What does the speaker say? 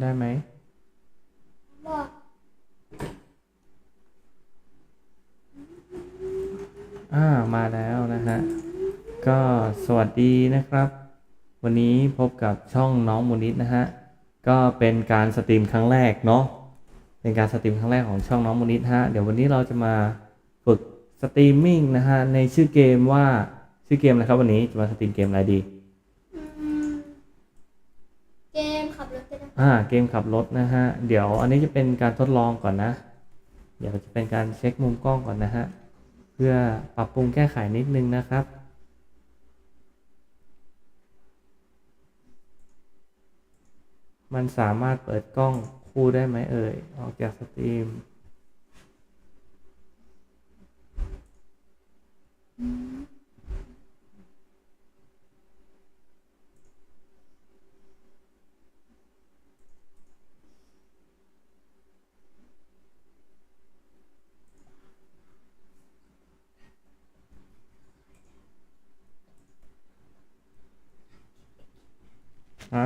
ได้ไหมบอกอ่ามาแล้วนะฮะ ก็สวัสดีนะครับ วันนี้พบกับช่องน้องมูนิดนะฮะ ก็เป็นการสตรีมครั้งแรกเนาะ เป็นการสตรีมครั้งแรกของช่องน้องมูนิดฮะ เดี๋ยววันนี้เราจะมาฝึกสตรีมมิ่งนะฮะในชื่อเกมว่าชื่อเกมอะไรครับวันนี้จะมาสตรีมเกมอะไรดีอืม เกมขับรถก็ได้อ่าเกมขับรถนะฮะ เดี๋ยวอันนี้จะเป็นการทดลองก่อนนะ เดี๋ยวจะเป็นการเช็คมุมกล้องก่อนนะฮะ เพื่อปรับปรุงแก้ไขนิดนึงนะครับ มันสามารถเปิดกล้องคู่ได้ไหมเอ่ย ออกจากสตรีม ฮะ